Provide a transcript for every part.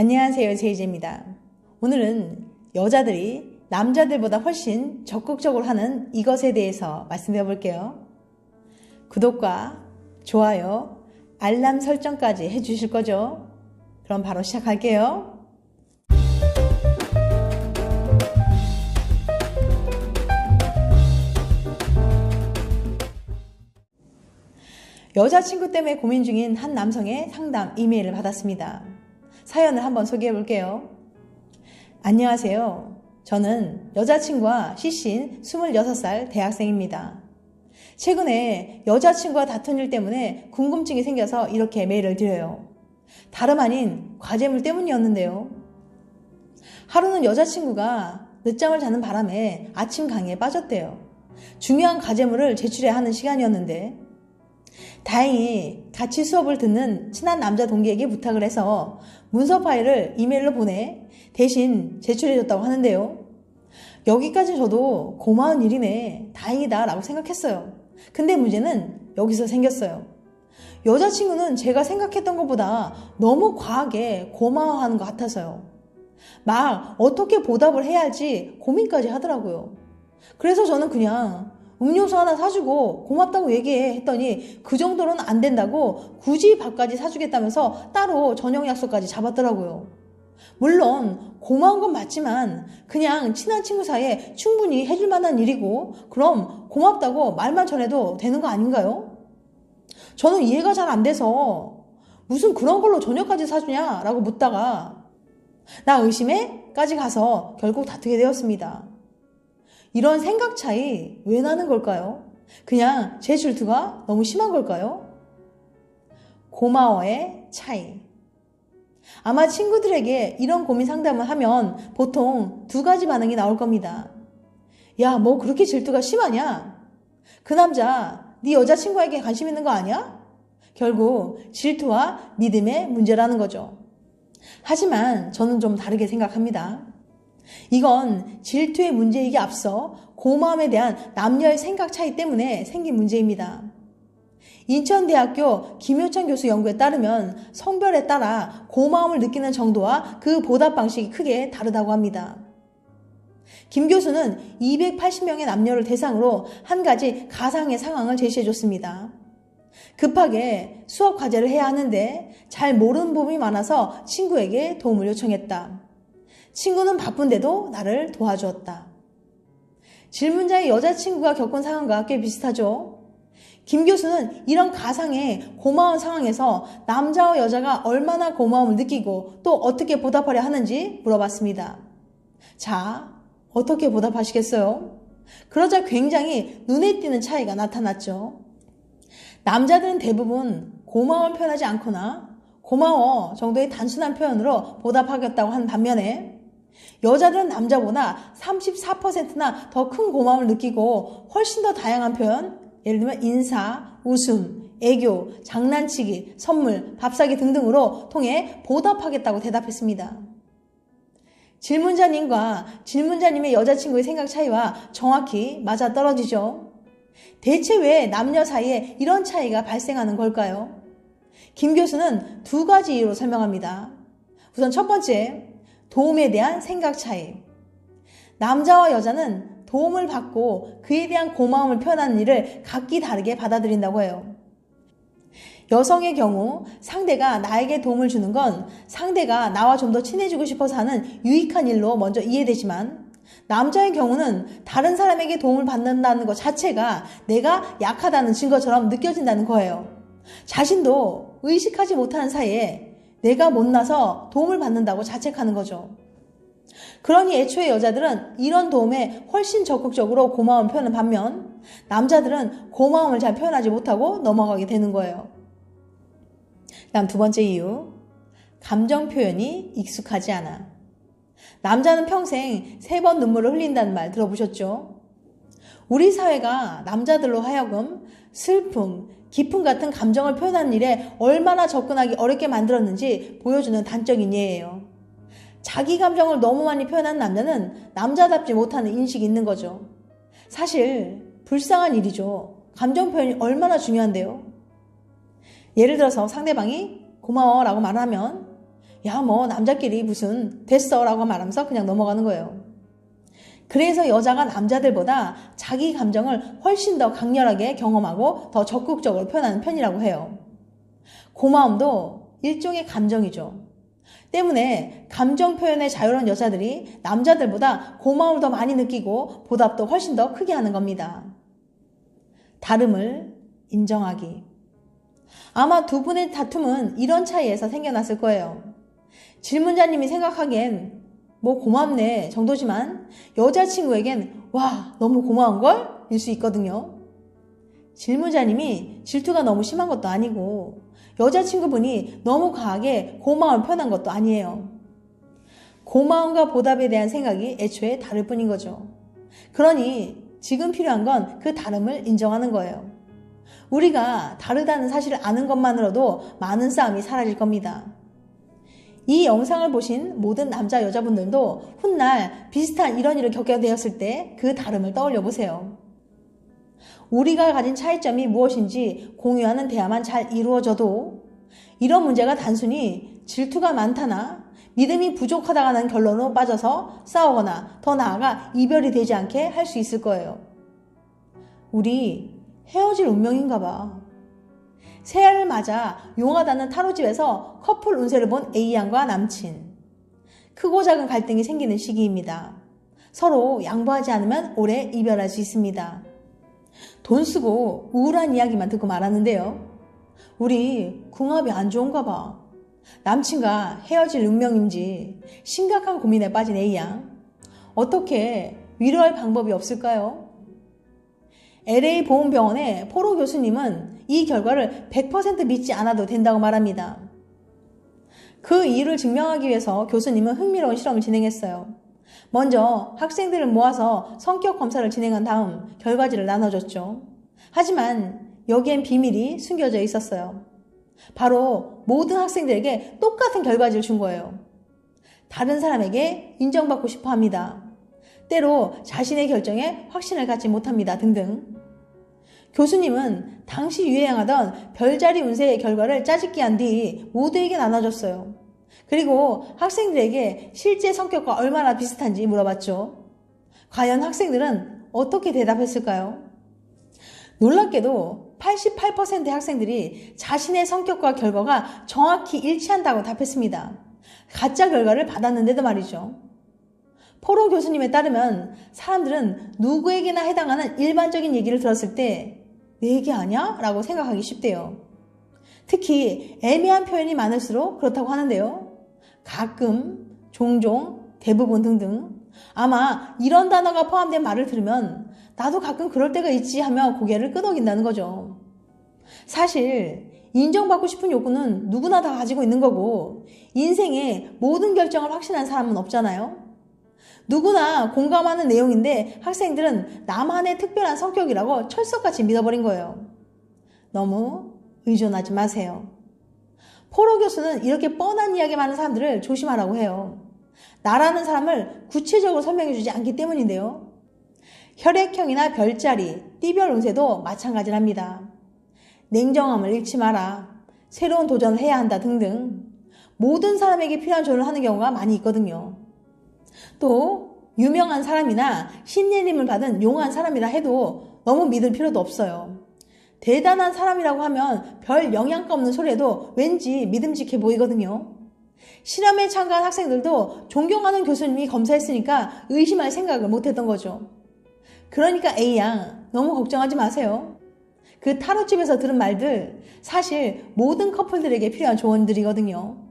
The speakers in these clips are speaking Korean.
안녕하세요. 제이제입니다. 오늘은 여자들이 남자들보다 훨씬 적극적으로 하는 이것에 대해서 말씀해 볼게요. 구독과 좋아요, 알람 설정까지 해 주실 거죠? 그럼 바로 시작할게요. 여자친구 때문에 고민 중인 한 남성의 상담 이메일을 받았습니다. 사연을 한번 소개해 볼게요. 안녕하세요. 저는 여자친구와 시신 26살 대학생입니다. 최근에 여자친구와 다툰 일 때문에 궁금증이 생겨서 이렇게 메일을 드려요. 다름 아닌 과제물 때문이었는데요. 하루는 여자친구가 늦잠을 자는 바람에 아침 강의에 빠졌대요. 중요한 과제물을 제출해야 하는 시간이었는데 다행히 같이 수업을 듣는 친한 남자 동기에게 부탁을 해서 문서 파일을 이메일로 보내 대신 제출해줬다고 하는데요. 여기까지 저도 고마운 일이네, 다행이다 라고 생각했어요. 근데 문제는 여기서 생겼어요. 여자친구는 제가 생각했던 것보다 너무 과하게 고마워하는 것 같아서요. 막 어떻게 보답을 해야 할지 고민까지 하더라고요. 그래서 저는 그냥 음료수 하나 사주고 고맙다고 얘기해 했더니 그 정도로는 안 된다고 굳이 밥까지 사주겠다면서 따로 저녁 약속까지 잡았더라고요. 물론 고마운 건 맞지만 그냥 친한 친구 사이에 충분히 해줄 만한 일이고 그럼 고맙다고 말만 전해도 되는 거 아닌가요? 저는 이해가 잘 안 돼서 무슨 그런 걸로 저녁까지 사주냐라고 묻다가 나 의심해?까지 가서 결국 다투게 되었습니다. 이런 생각 차이 왜 나는 걸까요? 그냥 제 질투가 너무 심한 걸까요? 고마워의 차이. 아마 친구들에게 이런 고민 상담을 하면 보통 두 가지 반응이 나올 겁니다. 야, 뭐 그렇게 질투가 심하냐? 그 남자, 네 여자친구에게 관심 있는 거 아니야? 결국 질투와 믿음의 문제라는 거죠. 하지만 저는 좀 다르게 생각합니다. 이건 질투의 문제이기 앞서 고마움에 대한 남녀의 생각 차이 때문에 생긴 문제입니다. 인천대학교 김효찬 교수 연구에 따르면 성별에 따라 고마움을 느끼는 정도와 그 보답 방식이 크게 다르다고 합니다. 김 교수는 280명의 남녀를 대상으로 한 가지 가상의 상황을 제시해 줬습니다. 급하게 수업 과제를 해야 하는데 잘 모르는 부분이 많아서 친구에게 도움을 요청했다. 친구는 바쁜데도 나를 도와주었다. 질문자의 여자친구가 겪은 상황과 꽤 비슷하죠. 김 교수는 이런 가상의 고마운 상황에서 남자와 여자가 얼마나 고마움을 느끼고 또 어떻게 보답하려 하는지 물어봤습니다. 자, 어떻게 보답하시겠어요? 그러자 굉장히 눈에 띄는 차이가 나타났죠. 남자들은 대부분 고마움을 표현하지 않거나 고마워 정도의 단순한 표현으로 보답하겠다고 하는 반면에 여자들은 남자보다 34%나 더 큰 고마움을 느끼고 훨씬 더 다양한 표현, 예를 들면 인사, 웃음, 애교, 장난치기, 선물, 밥 사기 등등으로 통해 보답하겠다고 대답했습니다. 질문자님과 질문자님의 여자친구의 생각 차이와 정확히 맞아 떨어지죠. 대체 왜 남녀 사이에 이런 차이가 발생하는 걸까요? 김 교수는 두 가지 이유로 설명합니다. 우선 첫 번째, 도움에 대한 생각 차이. 남자와 여자는 도움을 받고 그에 대한 고마움을 표현하는 일을 각기 다르게 받아들인다고 해요. 여성의 경우 상대가 나에게 도움을 주는 건 상대가 나와 좀 더 친해지고 싶어서 하는 유익한 일로 먼저 이해되지만 남자의 경우는 다른 사람에게 도움을 받는다는 것 자체가 내가 약하다는 증거처럼 느껴진다는 거예요. 자신도 의식하지 못하는 사이에 내가 못나서 도움을 받는다고 자책하는 거죠. 그러니 애초에 여자들은 이런 도움에 훨씬 적극적으로 고마움 표현을 반면 남자들은 고마움을 잘 표현하지 못하고 넘어가게 되는 거예요. 다음 두 번째 이유. 감정 표현이 익숙하지 않아. 남자는 평생 세 번 눈물을 흘린다는 말 들어보셨죠? 우리 사회가 남자들로 하여금 슬픔, 기쁨 같은 감정을 표현하는 일에 얼마나 접근하기 어렵게 만들었는지 보여주는 단적인 예예요. 자기 감정을 너무 많이 표현한 남자는 남자답지 못하는 인식이 있는 거죠. 사실 불쌍한 일이죠. 감정 표현이 얼마나 중요한데요. 예를 들어서 상대방이 고마워 라고 말하면 야, 뭐, 남자끼리 무슨, 됐어. 라고 말하면서 그냥 넘어가는 거예요. 그래서 여자가 남자들보다 자기 감정을 훨씬 더 강렬하게 경험하고 더 적극적으로 표현하는 편이라고 해요. 고마움도 일종의 감정이죠. 때문에 감정 표현에 자유로운 여자들이 남자들보다 고마움을 더 많이 느끼고 보답도 훨씬 더 크게 하는 겁니다. 다름을 인정하기. 아마 두 분의 다툼은 이런 차이에서 생겨났을 거예요. 질문자님이 생각하기엔 뭐 고맙네 정도지만 여자친구에겐 와 너무 고마운걸? 일 수 있거든요. 질문자님이 질투가 너무 심한 것도 아니고 여자친구분이 너무 과하게 고마움을 표현한 것도 아니에요. 고마움과 보답에 대한 생각이 애초에 다를 뿐인 거죠. 그러니 지금 필요한 건 그 다름을 인정하는 거예요. 우리가 다르다는 사실을 아는 것만으로도 많은 싸움이 사라질 겁니다. 이 영상을 보신 모든 남자 여자분들도 훗날 비슷한 이런 일을 겪게 되었을 때 그 다름을 떠올려 보세요. 우리가 가진 차이점이 무엇인지 공유하는 대화만 잘 이루어져도 이런 문제가 단순히 질투가 많다나 믿음이 부족하다는 결론으로 빠져서 싸우거나 더 나아가 이별이 되지 않게 할 수 있을 거예요. 우리 헤어질 운명인가 봐. 새해를 맞아 용하다는 타로집에서 커플 운세를 본 A양과 남친. 크고 작은 갈등이 생기는 시기입니다. 서로 양보하지 않으면 오래 이별할 수 있습니다. 돈 쓰고 우울한 이야기만 듣고 말았는데요. 우리 궁합이 안 좋은가 봐. 남친과 헤어질 운명인지 심각한 고민에 빠진 A양. 어떻게 위로할 방법이 없을까요? LA 보험병원의 포로 교수님은 이 결과를 100% 믿지 않아도 된다고 말합니다. 그 이유를 증명하기 위해서 교수님은 흥미로운 실험을 진행했어요. 먼저 학생들을 모아서 성격 검사를 진행한 다음 결과지를 나눠줬죠. 하지만 여기엔 비밀이 숨겨져 있었어요. 바로 모든 학생들에게 똑같은 결과지를 준 거예요. 다른 사람에게 인정받고 싶어 합니다. 때로 자신의 결정에 확신을 갖지 못합니다. 등등. 교수님은 당시 유행하던 별자리 운세의 결과를 짜집기 한 뒤 모두에게 나눠줬어요. 그리고 학생들에게 실제 성격과 얼마나 비슷한지 물어봤죠. 과연 학생들은 어떻게 대답했을까요? 놀랍게도 88%의 학생들이 자신의 성격과 결과가 정확히 일치한다고 답했습니다. 가짜 결과를 받았는데도 말이죠. 포로 교수님에 따르면 사람들은 누구에게나 해당하는 일반적인 얘기를 들었을 때 내 얘기 아니야? 라고 생각하기 쉽대요. 특히 애매한 표현이 많을수록 그렇다고 하는데요. 가끔, 종종, 대부분 등등. 아마 이런 단어가 포함된 말을 들으면 나도 가끔 그럴 때가 있지 하며 고개를 끄덕인다는 거죠. 사실 인정받고 싶은 욕구는 누구나 다 가지고 있는 거고 인생의 모든 결정을 확신한 사람은 없잖아요. 누구나 공감하는 내용인데 학생들은 나만의 특별한 성격이라고 철석같이 믿어버린 거예요. 너무 의존하지 마세요. 포로 교수는 이렇게 뻔한 이야기 많은 사람들을 조심하라고 해요. 나라는 사람을 구체적으로 설명해 주지 않기 때문인데요. 혈액형이나 별자리, 띠별 운세도 마찬가지랍니다. 냉정함을 잃지 마라. 새로운 도전을 해야 한다 등등. 모든 사람에게 필요한 조언을 하는 경우가 많이 있거든요. 또 유명한 사람이나 신예림을 받은 용한 사람이라 해도 너무 믿을 필요도 없어요. 대단한 사람이라고 하면 별 영향가 없는 소리에도 왠지 믿음직해 보이거든요. 실험에 참가한 학생들도 존경하는 교수님이 검사했으니까 의심할 생각을 못했던 거죠. 그러니까 A양 너무 걱정하지 마세요. 그 타로집에서 들은 말들 사실 모든 커플들에게 필요한 조언들이거든요.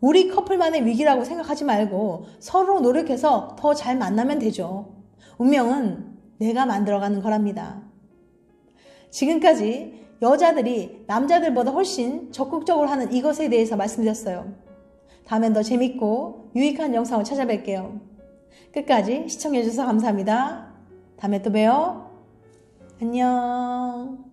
우리 커플만의 위기라고 생각하지 말고 서로 노력해서 더 잘 만나면 되죠. 운명은 내가 만들어가는 거랍니다. 지금까지 여자들이 남자들보다 훨씬 적극적으로 하는 이것에 대해서 말씀드렸어요. 다음엔 더 재밌고 유익한 영상을 찾아뵐게요. 끝까지 시청해주셔서 감사합니다. 다음에 또 봬요. 안녕.